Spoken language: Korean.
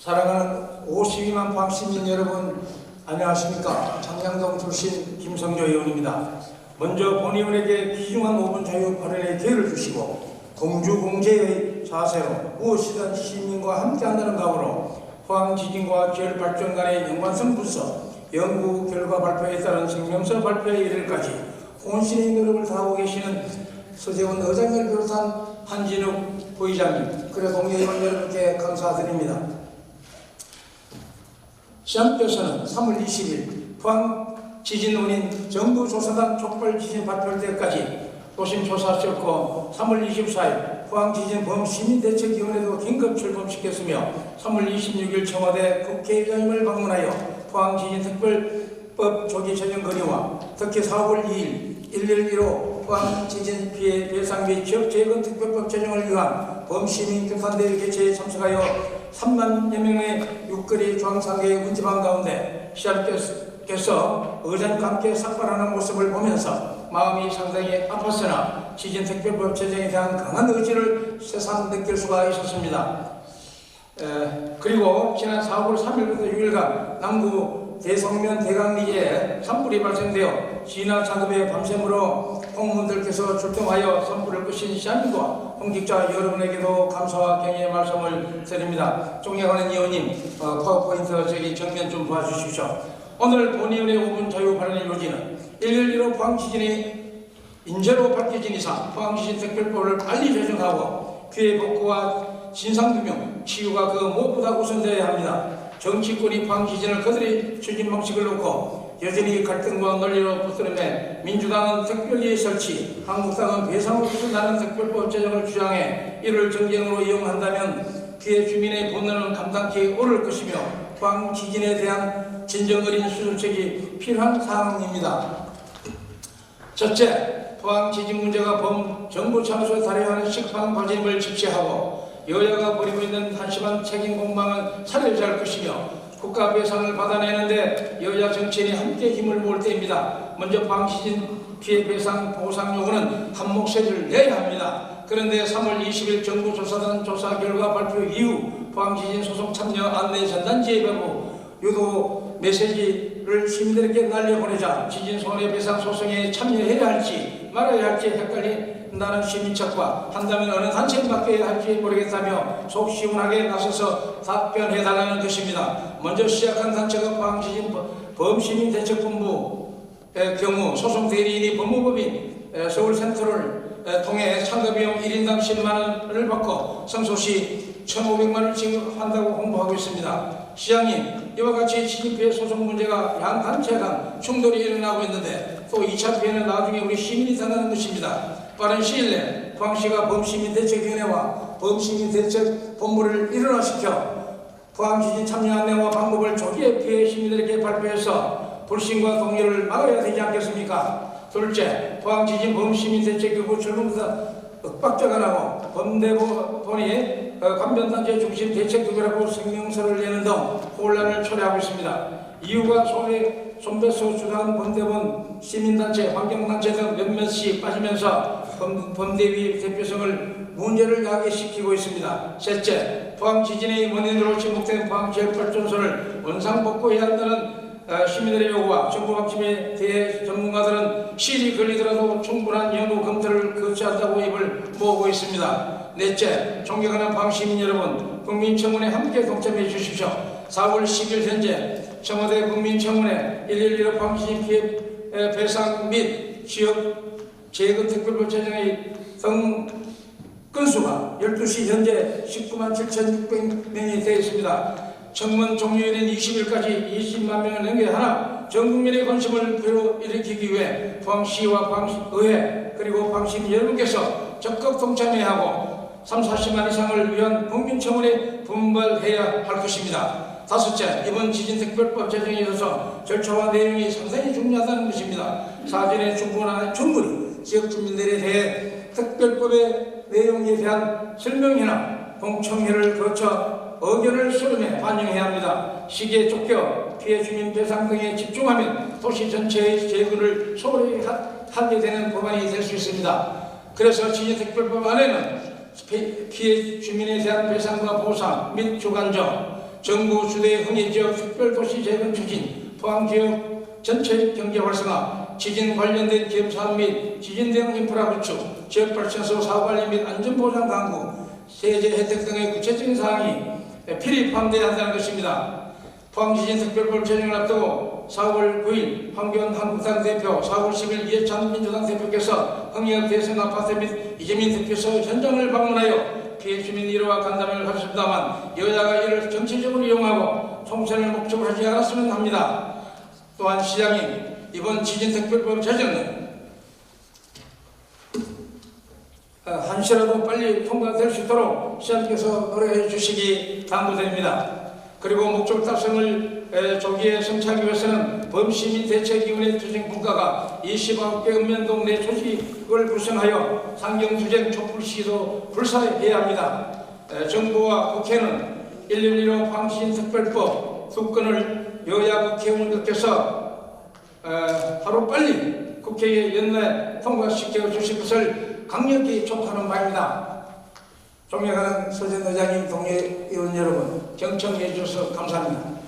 사랑하는 52만 방시민 여러분 안녕하십니까 장량동 출신 김성조 의원입니다. 먼저 본의원에게 귀중한 5분 자유 발언의 기회를 주시고 공주공제의 자세로 무엇이든 시민과 함께한다는 각오로 포항 지진과 지열 발전 간의 연관성 분석, 연구 결과 발표에 따른 성명서 발표에 이르기까지 혼신의 노력을 다하고 계시는 서재원 의장을 비롯한 한진욱 부의장님, 그리고 동료의원 여러분께 감사드립니다. 시장께서는 3월 20일 포항 지진 원인 정부 조사단 촉발 지진 발표 때까지 도심 조사 시켰고 3월 24일 포항 지진 범 시민대책위원회도 긴급 출범시켰으며 3월 26일 청와대 국회의장님을 방문하여 포항 지진 특별법 조기 제정 건의와 특히 4월 2일 111호 포항 지진 피해 배상 및 지역 재건 특별법 제정을 위한 범시민 교탄대회 개최에 참석하여 3만여 명의 육거리 중앙상계의 문지방 가운데 시장께서 의전과 함께 삭발하는 모습을 보면서 마음이 상당히 아팠으나 지진 특별법 제정에 대한 강한 의지를 새삼 느낄 수가 있었습니다. 에, 그리고 지난 4월 3일부터 6일간 남구 대성면 대강리에 산불이 발생되어 진화 작업에 밤샘으로 공무원들께서 출동하여 산불을 끄신 시장님과 홍직자 여러분에게도 감사와 경의의 말씀을 드립니다. 존경하는 의원님, 어, 파워포인트 저기 정면 좀 봐주십시오. 오늘 본의원의 5분 자유 발언의 요지는 111호 포항 지진이 인재로 밝혀진 이상 포항지진 특별법을 빨리 제정하고 피해 복구와 진상규명, 치유가 그 무엇보다 우선되어야 합니다. 정치권이 포항지진을 그들의 추진 방식을 놓고 여전히 갈등과 논리로 붙들음에 민주당은 특별위의 설치, 한국당은 배상을 추진하는 특별법 제정을 주장해 이를 정쟁으로 이용한다면 피해 주민의 분노는 감당치 어려울 것이며 지진에 대한 진정 어린 수습책이 필요한 상황입니다. 첫째, 포항 지진 문제가 범 정부 참수에 달해하는 식판 과제임을 직시하고 여야가 벌이고 있는 한심한 책임 공방은 할 것이며 국가 배상을 받아내는데 여야 정치인이 함께 힘을 모을 때입니다. 먼저 지진 피해 배상 보상 요구는 한몫세를 내야 합니다. 그런데 3월 20일 정부 조사단 조사 결과 발표 이후 지진 소송 참여 안내 전단지에 배부 유도 메시지를 시민들에게 날려보내자 지진 손해배상 소송에 참여해야 할지 말아야 할지 헷갈린 다는 시민척과 한다면 어느 맡겨야 할지 모르겠다며 속 시원하게 나서서 답변해달라는 것입니다. 먼저 시작한 단체가 포항지진 범시민 대책본부의 경우 소송 대리인이 법무법인 에, 서울센터를 에, 통해 상급비용 1인당 10만 원을 받고 성소시 1,500만 원을 지급한다고 홍보하고 있습니다. 시장님, 이와 같이 지진피해 소송 문제가 양 단체 간 충돌이 일어나고 있는데 또 2차 피해는 나중에 우리 시민이 당하는 것입니다. 빠른 시일 내 포항시가 범시민대책위원회와 범시민대책 본부를 일원화시켜 포항지진 참여 안내와 방법을 조기에 피해 시민들에게 발표해서 불신과 동요를 막아야 되지 않겠습니까? 둘째, 포항지진 범시민대책기구 출범부터 윽박자가 나고 범대본이 어, 관변단체 중심 대책국이라고 성명서를 내는 등 혼란을 초래하고 있습니다. 이유가 손에 손배소 주관 범대본 시민단체, 환경단체 등 몇몇이 빠지면서 범, 범대위 대표성을 문제를 야기시키고 있습니다. 셋째, 포항 지진의 원인으로 침묵된 포항 지역발전소를 원상 복구해야 한다는 어, 시민들의 요구와 정부 방침에 대해 전문가들은 시일이 걸리더라도 충분한 연구 검토를 거치한다고 입을 모으고 있습니다. 넷째, 존경하는 포항 시민 여러분, 국민청원에 함께 동참해 주십시오. 4월 10일 현재 청와대 국민청원에 111 포항 지진 피해 에, 배상 및 지역 재건 특별법 제정의 등 건수가 12시 현재 19만 7,600명이 되어 있습니다. 청문 종료일인 20일까지 20만 명을 넘겨야 하나 전 국민의 관심을 불러일으키기 위해 포항시와 포항의회 그리고 포항시민 여러분께서 적극 동참해야 하고 3, 40만 이상을 위한 국민청원에 분발해야 할 것입니다. 다섯째, 이번 지진특별법 제정에 있어서 절차와 내용이 상당히 중요하다는 것입니다. 사전에 충분한, 충분히 지역 주민들에 대해 특별법의 내용에 대한 설명이나 공청회를 거쳐 의견을 수렴해 반영해야 합니다. 시기에 쫓겨 피해 주민 배상 등에 집중하면 도시 전체의 재구를 소홀히 하- 하게 되는 법안이 될 수 있습니다. 그래서 지진특별법 안에는 피- 피해 주민에 대한 배상과 보상 및 주관적 정부 주도의 흥해 지역 특별도시 재건 추진, 포항 지역 전체 경제 활성화, 지진 관련된 기업 사업 및 지진 대응 인프라 구축, 지역 발전소 사업 관리 및 안전보장 강구, 세제 혜택 등의 구체적인 사항이 필히 포함되어야 한다는 것입니다. 포항지진 특별법 제정을 앞두고 4월 9일 황교안 한국당 대표, 4월 10일 이해찬 민주당 대표께서 흥역 대선 아파트 및 이재민 대표서 현장을 방문하여 피해 주민 위로와 간담회를 하셨습니다만 여야가 이를 정치적으로 이용하고 총선을 목적으로 하지 않았으면 합니다. 또한 시장님 이번 지진 특별법 제정은 어, 한시라도 빨리 통과될 수 있도록 시장님께서 노력해 주시기 당부드립니다. 그리고 목적 달성을 에, 조기에 성취하기 위해서는 범시민 대책위원회 투쟁 분과가 29개 읍면동 내 조직을 구성하여 상경투쟁 촛불 시도 불사해야 합니다. 에, 정부와 국회는 112로 방신 특별법 두 건을 여야 국회의원들께서 에, 하루 빨리 국회에 연내 통과시켜 주실 것을 강력히 촉구하는 바입니다. 존경하는 서전 의장님, 동료 의원 여러분, 경청해 주셔서 감사합니다.